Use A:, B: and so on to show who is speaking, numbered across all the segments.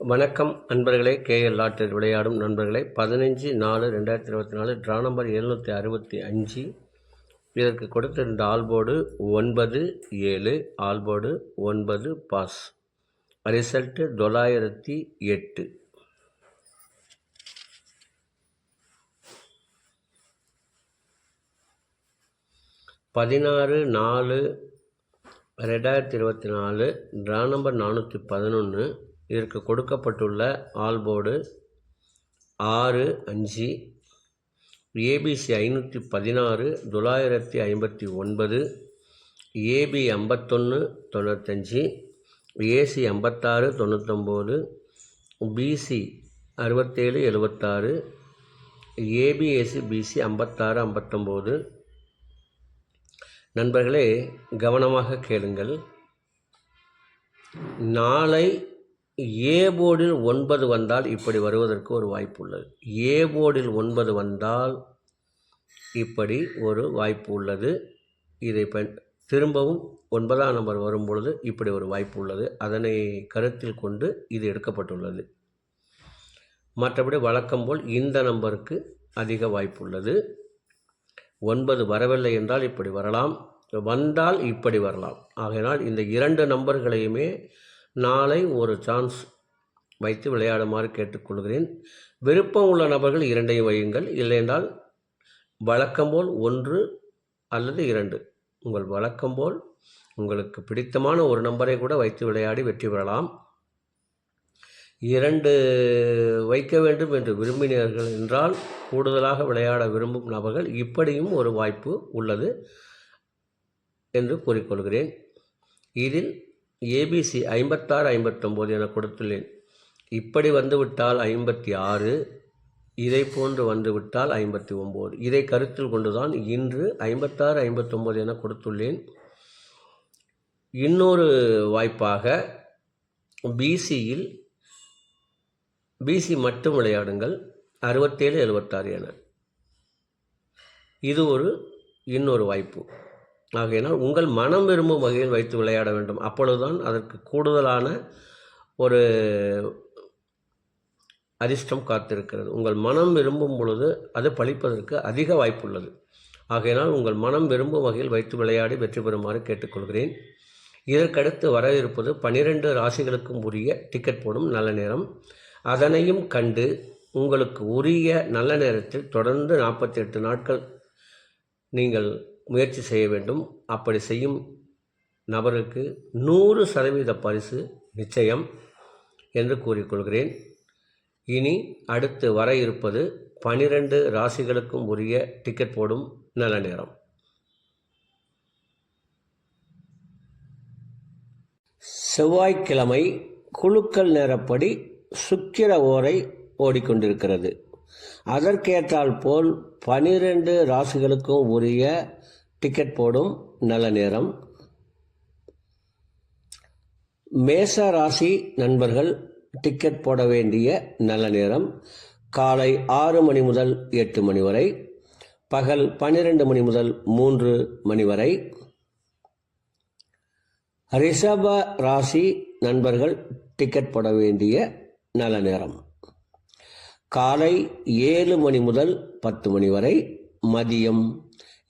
A: வணக்கம் அன்பர்களே கேஎல் ஆட்டில் விளையாடும் நண்பர்களே. பதினஞ்சு நாலு ரெண்டாயிரத்தி இருபத்தி நாலு ட்ரா நம்பர் எழுநூற்றி அறுபத்தி அஞ்சு. இதற்கு கொடுத்திருந்த ஆல்போர்டு ஒன்பது ஏழு ஆல்போர்டு ஒன்பது பாஸ் ரிசல்ட்டு தொள்ளாயிரத்தி எட்டு. பதினாறு நாலு ரெண்டாயிரத்தி இருபத்தி நாலு ட்ரா நம்பர் நானூற்றி பதினொன்று இதற்கு கொடுக்கப்பட்டுள்ள ஆல்போர்டு ஆறு அஞ்சு ஏபிசி ஐநூற்றி பதினாறு தொள்ளாயிரத்தி ஐம்பத்தி ஒன்பது ஏபி ஐம்பத்தொன்று தொண்ணூத்தஞ்சு ஏசி ஐம்பத்தாறு தொண்ணூத்தொம்பது பிசி அறுபத்தேழு எழுபத்தாறு ஏபிஎஸ்சி பிசி ஐம்பத்தாறு ஐம்பத்தொம்போது. நண்பர்களே கவனமாக கேளுங்கள். நாளை ஏ போர்டில் ஒன்பது வந்தால் இப்படி வருவதற்கு ஒரு வாய்ப்பு உள்ளது. ஏ போர்டில் ஒன்பது வந்தால் இப்படி ஒரு வாய்ப்பு உள்ளது. இதை ப திரும்பவும் ஒன்பதாம் நம்பர் வரும் பொழுது இப்படி ஒரு வாய்ப்பு உள்ளது. அதனை கருத்தில் கொண்டு இது எடுக்கப்பட்டுள்ளது. மற்றபடி வழக்கம் போல் இந்த நம்பருக்கு அதிக வாய்ப்பு உள்ளது. ஒன்பது வரவில்லை என்றால் இப்படி வரலாம். வந்தால் இப்படி வரலாம். ஆகையினால் இந்த இரண்டு நம்பர்களையுமே நாளை ஒரு சான்ஸ் வைத்து விளையாடுமாறு கேட்டுக்கொள்கிறேன். விருப்பம் உள்ள நபர்கள் இரண்டையும் வையுங்கள். இல்லையென்றால் வழக்கம்போல் ஒன்று அல்லது இரண்டு. உங்கள் வழக்கம்போல் உங்களுக்கு பிடித்தமான ஒரு நம்பரை கூட வைத்து விளையாடி வெற்றி பெறலாம். இரண்டு வைக்க வேண்டும் என்று விரும்பினீர்கள் என்றால் கூடுதலாக விளையாட விரும்பும் நபர்கள் இப்படியும் ஒரு வாய்ப்பு உள்ளது என்று கூறிக்கொள்கிறேன். இதில் ஏபிசி ஐம்பத்தாறு ஐம்பத்தொம்போது என கொடுத்துள்ளேன். இப்படி வந்துவிட்டால் ஐம்பத்தி ஆறு இதை போன்று வந்துவிட்டால் ஐம்பத்தி ஒம்பது இதை கருத்தில் கொண்டுதான் இன்று ஐம்பத்தாறு ஐம்பத்தொம்போது என கொடுத்துள்ளேன். இன்னொரு வாய்ப்பாக பிசியில் பிசி மட்டும் விளையாடுங்கள். அறுபத்தேழு எழுபத்தாறு என. இது ஒரு இன்னொரு வாய்ப்பு. ஆகையினால் உங்கள் மனம் விரும்பும் வகையில் வைத்து விளையாட வேண்டும். அப்பொழுதுதான் அதற்கு கூடுதலான ஒரு அதிர்ஷ்டம் காத்திருக்கிறது. உங்கள் மனம் விரும்பும் பொழுது அது பழிப்பதற்கு அதிக வாய்ப்புள்ளது. ஆகையினால் உங்கள் மனம் விரும்பும் வகையில் வைத்து விளையாடி வெற்றி பெறுமாறு கேட்டுக்கொள்கிறேன். இதற்கடுத்து வர இருப்பது பனிரெண்டு ராசிகளுக்கும் உரிய டிக்கெட் போடும் நல்ல நேரம். அதனையும் கண்டு உங்களுக்கு உரிய நல்ல நேரத்தில் தொடர்ந்து நாற்பத்தி எட்டு நாட்கள் நீங்கள் முயற்சி செய்ய வேண்டும். அப்படி செய்யும் நபருக்கு நூறு சதவீத பரிசு நிச்சயம் என்று கூறிக்கொள்கிறேன். இனி அடுத்து வர இருப்பது பனிரெண்டு ராசிகளுக்கும் உரிய டிக்கெட் போடும் நல்ல நேரம். செவ்வாய்க்கிழமை குழுக்கள் நேரப்படி சுக்கிர ஓரை ஓடிக்கொண்டிருக்கிறது. அதற்கேற்றால் போல் பனிரெண்டு ராசிகளுக்கும் உரிய டிக்கெட் போடும் நல்ல நேரம். மேச ராசி நண்பர்கள் டிக்கெட் போட வேண்டிய நல்ல நேரம். காலை ஆறு மணி முதல் எட்டு மணி வரை. பகல் பன்னிரெண்டு மணி முதல் மூன்று மணி வரை. ரிஷப ராசி நண்பர்கள் டிக்கெட் போட வேண்டிய நல்ல நேரம். காலை ஏழு மணி முதல் பத்து மணி வரை. மதியம்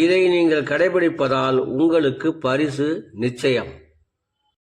A: இதை நீங்கள் கடைபிடிப்பதால் உங்களுக்கு பரிசு நிச்சயம்.